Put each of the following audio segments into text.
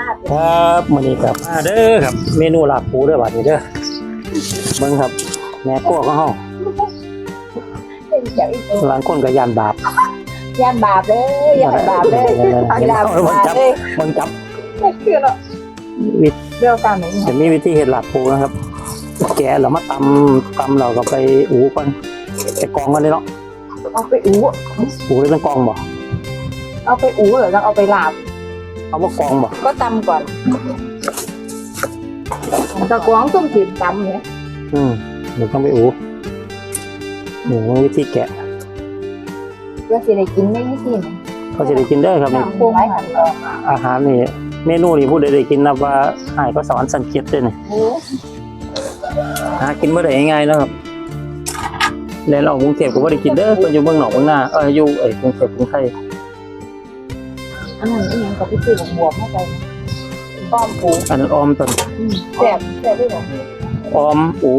มากครับมื้อนี้กลับมาเด้อครับ เมนูลาบปูเด้อบัดนี้เด้อเบิ่งครับ แม่ครัวของเฮาเป็นเจ้าอีกหลังคนก็ย่านบาปย่านบาปเลยย่านบาปเลยเห็นย่านเฮาบาปจับเลยเบิ่งจับคือเนาะวิเรื่องการไหนจะมีวิธีเฮ็ดลาบปูนะครับ แกะแล้วมาตำตำเราก็ไปอูก่อนไปกองกันเลยเนาะเอาไปอู๋อูเลยเป็นกองบ่เอาไปอู๋หรือเอาไปลาบ เอาว่ากองบ่ก็ตำก่อนตะกวางส้มจีบตำเนี่ยอืมเดี๋ยวต้องไปอูนี่วิธีแกะเพื่อสิได้กินไม่ยี่สิบก็จะได้กินได้อครับนี่ตำโค้งหันออกอาหารนี่เมนูนี่พูดได้ได้กินนะว่าหายก็สอนสังเกตด้วยนี่โอ้หากินเมื่อไหร่ง่ายๆนะครับเรียนออกกรุงเทพก็บ่ได้กินเด้อคนอยู่เมืองหนองเมืองนาเอออยู่เอ้ยกรุงเทพกรุงไทย อันนั้นอีหยังกับพี่ซื้อของบวมมาใจป้อมปูอันนั้นออมต้นแซ่บแซ่บด้วยเหรอออมอู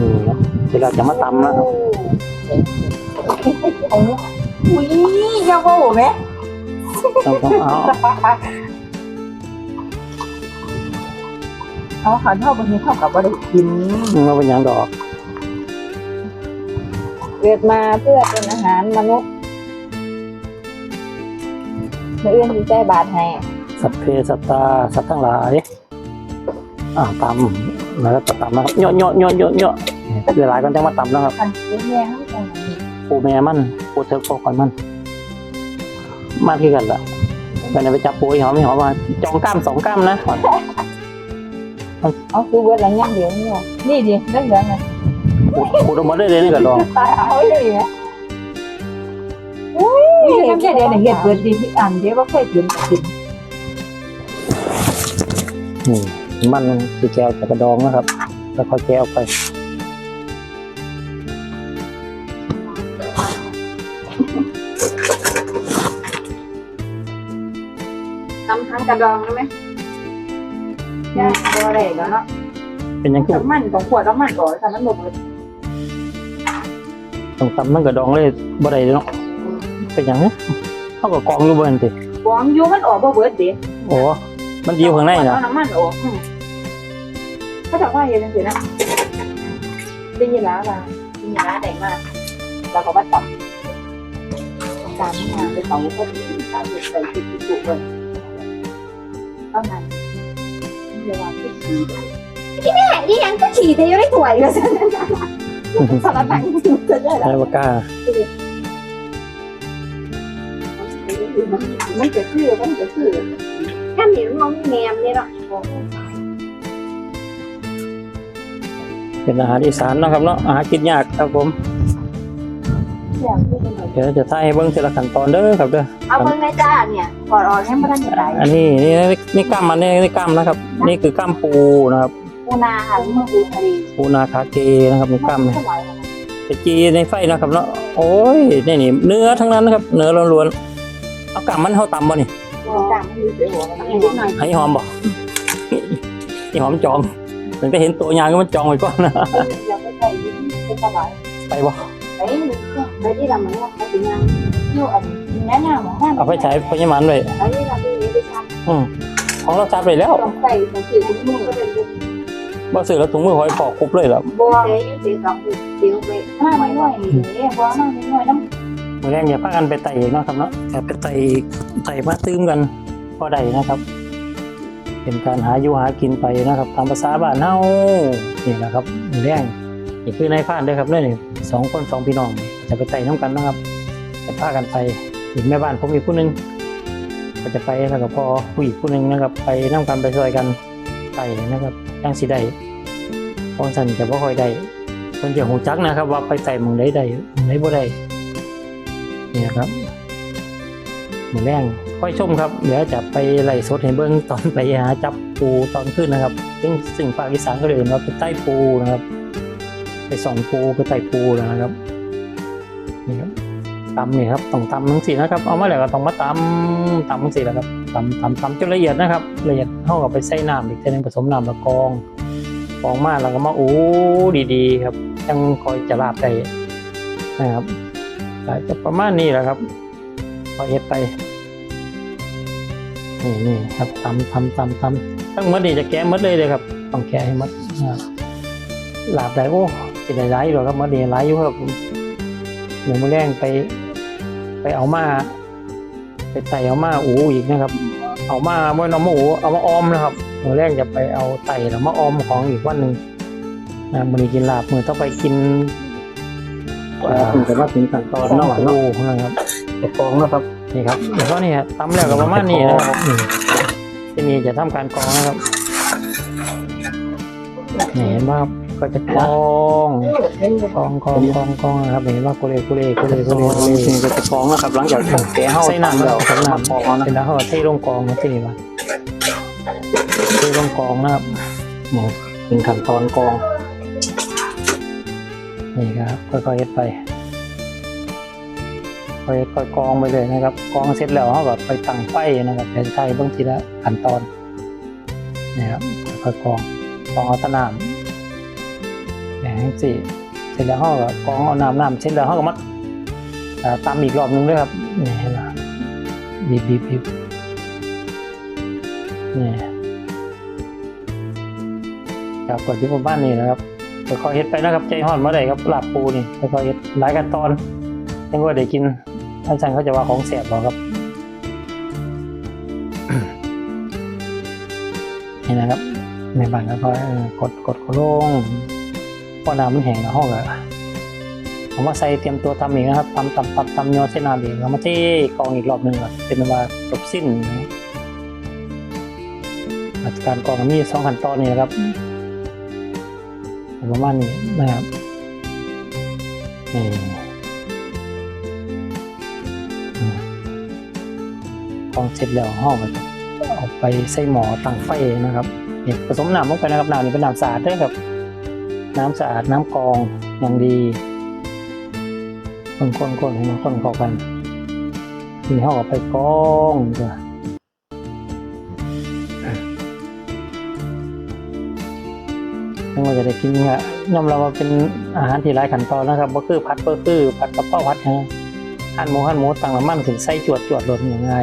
นี่นะเดี๋ยวเราจะมาตำนะครับเอาเนี่ยอุ้ยอยากว่าโหไหมต้องต้องเอาเอาขันเท่าบางทีเท่ากับว่าได้กินมาเป็นอย่างดอก เกิดมาเพื่อเป็นอาหารมนุษย์เมื่อเอื้อนดีใจบาทให้สัพเพสัตตาสัตว์ทั้งหลาย อ่าตำแล้วก็ตำนะครับเยอะเยอะเยอะเยอะเยอะเวลาก็จะมาตำนะครับคันซื้อแม่ให้จังหวะนี้ปูแม่มันปูเถิกโตก่อนมันมาที่กันละไปไหนไปจับปูอีหอมอีหอมมาจองกล้ามสองกล้ามนะเอาซื้อเบิร์ดละย่างเดียวนี่ว่ะนี่ดิเรื่องเรื่องไง ปูปูต้องมาได้เลยนี่ก็ลองตายเอาเลยไหมอุ้ยน้ำเชื่เดียวเนี่ยเห็ดเบิร์ดดีที่อ่านเดี๋ยวว่าเคยกินกินนี่มันคือแก้วจากกระดองนะครับ แล้วค่อแก้วไปตำทั้งกระดองได้ไหมย่างตัวอะไรแล้วเนาะเป็นยังไงมันของขวดน้ำมันก่อนแต่มันหมดเลย ต้องตำมันกระดองเลยบ่ได้เนาะเป็นยังไงเท่ากับกองอยู่บนติกวางยูมันออกบ่เบิร์ดเดี๋ยวโอ้มันอยู่ข้างในนะเอาน้ำมันออกอืมเขาจะว่าอย่างนั้นสินะได้ยินแล้วล่ะได้ยินแล้วไหนมาเราก็ว่าตับตามมาไปสองก็ถึงสามสิบใส่สิบจุเลยเท่านั้นเวลาที่ฉี่ที่แม่ที่ยังก็ฉี่แต่ยังไม่ถ่วยเลย สารพัดจะได้ใช่ปากกามันจะคือมันจะคือถ้าเหนียวมันแงมเนี่ยเนาะเป็นอาหารอีสานเนาะครับเนาะอาหารกินยากครับผมอย่างที่เป็นเดี๋ยวจะถ่ายให้เบิ่งทีละขั้นตอนเด้อครับเด้อเอาเบิ่งในจ้าเนี่ยกอดออกให้มันทันใจอันนี้นี่นี่กล้ามมันนี่นี่กล้ามนะครับ นี่คือกล้ามปูนะครับ ปูนาค่ะเมื่อปูทะเลปูนาคาเกนะครับนี่กล้ามเท่าเนี่ยไหร่ไปจีในไฟนะครับเนาะโอ้ยนี่นี่เนื้อทั้งนั้นนะครับ เนื้อล้วนๆเอากล้ามมันเท่าตำบ่นี่จ้ามันมีเสียหัวมันนิดหน่อยให้หอมบ่ให้หอมจองถึงจะเห็นตัวยางก็มันจองไว้ก่อนนะเราไปใส่ยิ้มเป็นตลาดไปบ่ไปไปที่เราเหมือนว่าไปถึงงานยู่อันแนะนำของท่านเอาไปใช้พยามันไว้ไปที่เราไปนี้ไปทอืมของเราจัดไปแล้วำต้องใส่ต้องถือถุงมือ ก็เป็นบ่ซื้อแล้วถุงมือหอยปอกครบเลยแล้วบัวเสียยุ่เสียสองเสียวไปห้าไม่น้อยนี่บัวห้าไม่น้อยน้ำมื้อแรกอย่าพากันไปไต่อีกเนาะครับเนาะอย่าไปไต่อีกไต่มาตื้มกันพอได้นะครับ เป็นการหาอยู่หากินไปนะครับตามภาษาบ้านเฮานี่นะครับมื้อแรกนี่คือนายพรานเด้อครับเนี่ยนี่สองคนสองพี่น้องจะไปไต่น้ำกันนะครับจะพากันไปอีกแม่บ้านผมอีกผู้หนึงก็จะไปแล้วก็พอผู้อีกผู้หนึงนะครับ ไปน้ำกันไปช่วยกันไต่นะครับ ย่างสีได้พอนสันจะบ่ค่อยได้คนจะหูจักนะครับ ว่าไปไต่มึงได้ได้มึงได้บ่ได้นี่นะครับมือแรงค่อยชมครับ เดี๋ยวจะไปไล่สดให้เบิ้งตอนไปหาจับปูตอนขึ้นนะครับ ซึ่งซึ่งภาคอีสานก็เลยเอ่นว่าไปใต้ปูนะครับ ไปส่องปูไปไต่ปูนะครับนี่ครับตำนี่ครับต้องตำทั้งสี่นะครับ เอามาแล้วก็ต้องมาตำตำทั้งสี่แล้วครับ ตำตำตำจนละเอียดนะครับ ละเอียดเท่ากับไปใส่น้ำอีกทีนึงผสมน้ำล้วกองกองมาแล้วก็มาโอ้ดีๆ ครับยังคอยจะลาบได้นะครับอาจจะประมาณนี้แหละครับพอเฮ็ดไปนี่นี่ครับตำตำตำตำทั้งหมดนี่จะแกะหมดเลยเลยครับต้องแกะให้หมดนะครับลาบได้โอ้จะได้หลายหรอครับหมดนี่หลายอยู่ครับผมเดี๋ยวมือแรงไป ไปเอามา ไปไต่เอามาอูอีกนะครับ เอามาเมื่อน้องมาอูเอามาออมนะครับมื้อแรกจะไปเอาไต่แล้วมาออมของอีกวันหนึ่งนะมื้อนี้กินลาบมื้อต้องไปกินถึงจะมาถึงขั้นตอนตอนเนาะนอกเนาะโอ้นะครับจะกรองนะครับนี่ครับแล้วก็นี่ฮะตำแล้วก็ประมาณนี้นะครับนี่ที่นี่จะทำการกรองนะครับนี่เห็นไหมครับ ก็จะกองกองกองกองกองนะครับเห็นว่ากุเลกุเลกุเลกุเลกุเลก็จะกองนะครับหลังจากแกะเฮาใส่น้ำแล้วใส่น้ำกองนะเสร็จแล้วเขาเทลงกองนะที่นี่มาเทลงกองนะครับนี่เป็นขั้นตอนกองนี่ครับค่อยๆเฮ็ดไปค่อยๆกรองไปเลยนะครับกองเสร็จแล้วเขาก็ไปตั้งไฟนะครับเป็นไทยบางทีละขั้นตอนนะครับค่อยๆกองกองเอาแตะน้ำอย่า งนี้สิเสร็จแล้วเขาก็กองเอาน้ำน้ำเสร็จแล้วเขาก็มัดอ่าตำอีกรอบหนึงด้วยครับนี่เห็นไหมบีบบีบบีบนี่ครับกดที่ผมบ้านนี่นะครับค่อยๆเฮ็ดไปนะครับใจห่อนเมื่อไหร่ครับลาบปูนี่ค่อยๆเฮ็ดหลายขั้นตอนยังว่าได้กินท่านอาจารย์เขาจะว่าของแสบหรอครับนี่นะครับในบ้านก็ค่อยเอกดกดกดลง พอน้ำมันแห้งแล้วห้องก็เอามาใส่เตรียมตัวทำอีนะครับตำตำตำตำยอเส้นน้ำอีกแล้วมาเทกองอีกรอบหนึ่งก่อนเป็นว่าจบสิ้นนะการกองมีสองขั้นตอนนี่นะครับประมาณนี้นะครับนี่กองเสร็จแล้วห้องก็เอาไปใส่หมอตั้งไฟนะครับนี่ผสมน้ำลงไปนะครับน้ำนี่เป็นน้ำสะอาดด้วยครับ น้ำสะอาดน้ำกรองอย่างดีคนคนคนให้มันคนเข้ากันทีห้องอาไปกองจ้ะยังว่าจะได้กินเนี่ยยอมรับว่าเป็นอาหารที่หลายขั้นตอนนะครับก็คือผัดก็คือผัดกระเพราผัดฮะหั่นหมูหั่นหมูตั้งน้ำมันถึงใส่จวดจวดหล่นยังไง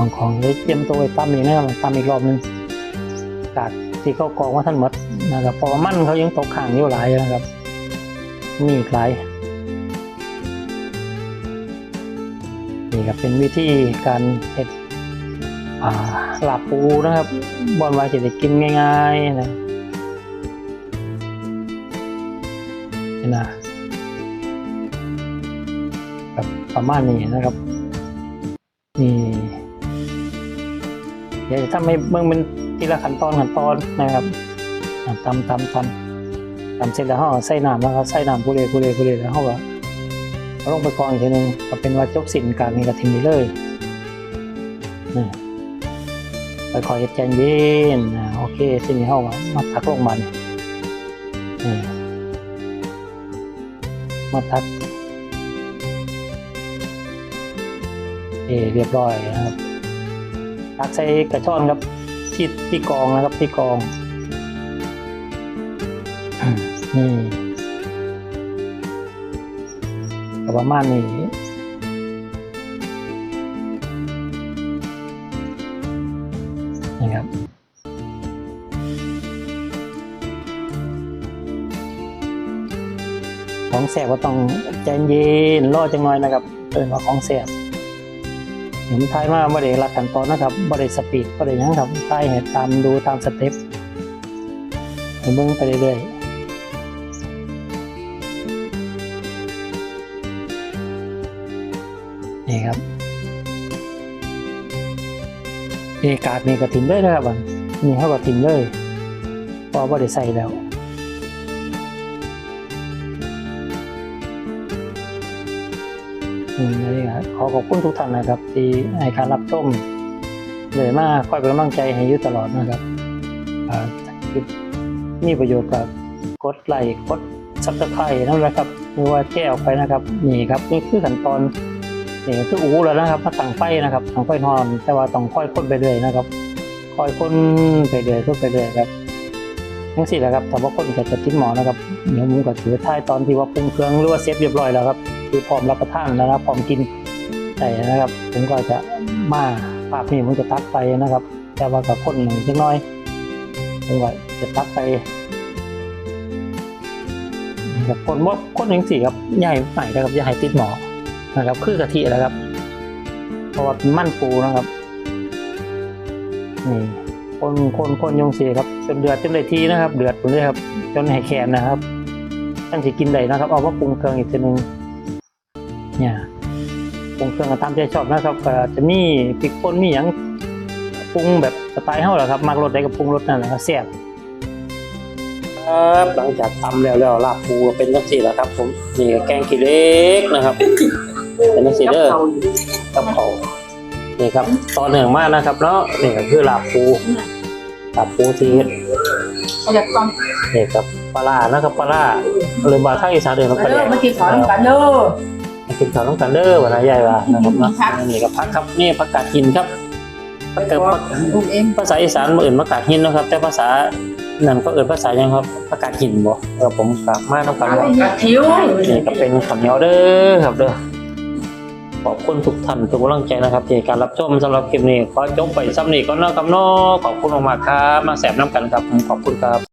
ของของเลยเตรียมตัวไว้ตำอีกนะครับตำอีกรอบนึงกาดที่เขากองว่าท่านหมดนะครับพราะว่ามันเขายังตกข้างอยู่หลายนะครับ มีอีกหลายนี่ครับเป็นวิธีการเห็ดอ่าลาบปูนะครับบอนไว้จะได้กินง่ายๆนะนะแบบประมาณนี้นะครับนี่ เดี๋ยวทำให้เบื้องเป็นทีละขั้นตอนขั้นตอนนะครับอะตำตำตำตำเสร็จแล้วเขาใส่น้ำแล้วก็ใส่น้ำกุเลกุเลกุเลแล้วเขาก็เอาลงไปกองอีกทีหนึงก็เป็นว่าจบสินการนี้ก็ทิ้งไปเลยนี่ไปคอยๆเฮ็ดใจเย็นอะโอเคทีนี้เขาก็มาทักลงมาเนี่ยมาทัดเอเรียบร้อยนะครับ ตักใส่กระชอนครับที่ที่กองนะครับที่กองนี่ประมาณนี้นะครับของแสบก็ต้องใจเย็นรอจังหน่อยนะครับเอินว่าของแสบ เห็นทายมาบ่ได้รัดขั้นตอนนะครับบ่ได้สปีดบ่ได้หยังครับทายให้ตามดูตามสเต็ปให้เบิ่งไปเรื่อยๆนี่ครับนี่กาดนี่ก็ถิ่มเลยนะครับอันนี่เขาก็ถิ่มเลยพราะบ่ได้ใส่แล้ว อืมนี่ครับขอขอบคุณทุกท่านนะครับ ที่ให้การรับชมเลยมากคอยเป็นกำลังใจให้อยู่ตลอดนะครับอ่าคลิปมีประโยชน์กับกดไลค์กดซับสไครต์นั่นแหละครับหรือว่าแก้ออกไปนะครับ นี่ครับนี่คือขั้นตอนนี่คืออูแล้วนะครับมาตั้งไฟนะครับตั้งไฟนอน แต่ว่าต้องค่อยคนไปเรื่อยนะครับค่อยคนไปเรื่อยคนไปเรื่อยครับทั้งสี่แหละครับแต่ว่าคนก็จะติดหมอนะครับเดี๋ยวผมก็ถือท้ายตอนที่ว่าปรุงเครื่องหรือว่าเซฟเรียบร้อยแล้วครับ คือพร้อมรับประทานแล้วนะครับพร้อมกินใส่นะครับ ผมก็จะมาภาพนี้ผมจะตักไปนะครับ แต่ว่ากับคนหนึ่งจักหน้อยผมก็จะตักไปนะครับคนว่าคนหนึ่งสี่ครับใหญ่ใหม่นะครับให้ติดหมอนะครับ คือกะทิแล้วครับ เพราะว่ามั่นปูนะครับนี่คนคนคนยงสีครับจนเดือดจนได้ทีนะครับ เดือดไปเลยครับ จนให้แขนนะครับท่านสิกินได้นะครับ เอาว่าปรุงเครื่องอีกทีหนึง เนี่ยปรุงเครื่องก็ตามใจชอบนะครับก็จะมีพริกป่นมีอย่างปรุงแบบสไตล์เฮาแหละครับมักรสใดก็ปรุงรสนั่นแหละครับแซ่บครับหลังจากตำแล้วแล้วลาบปูเป็นจังซี่แหละครับ ผมนี่ก็แกงขี้เหล็กนะครับ เป็นจังซี่เด้อกับเขาวนี่ครับตอนหนึ่งมากนะครับเนาะนี่ก็คือลาบปูลาบปูที่เฮ็ดเอาจากกล้องนี่ครับปลาร้านะครับปลาร้าหรือบาทางอีสานเดินมาไปเด้แล้อวมากินข้าวด้วยกันเด้อ กินข้าวต้องกันเด้อวันนี้ใหญ่ว่านะครับเนาะครับ นี่กับพักครับนี่ผักกาดหินครับผักกาดผักปลูกเองภาษาอีสานมาอื่นผักกาดหินนะครับ แต่ภาษานั่นก็เอื่นภาษายังครับผักกาดหินบ่เออผมกลับมาต้องกันว่า กระทิวนี่ก็เป็นข้าวเหนียวเด้อครับเด้อขอบคุณทุกท่านทุกกำลังใจนะครับที่การรับชมสำหรับคลิปนี้ขอจบไปซ้ำนี้ก็นอกกับนอกขอบคุณมากๆครับ มาแสบน้ำกันครับผมขอบคุณครับ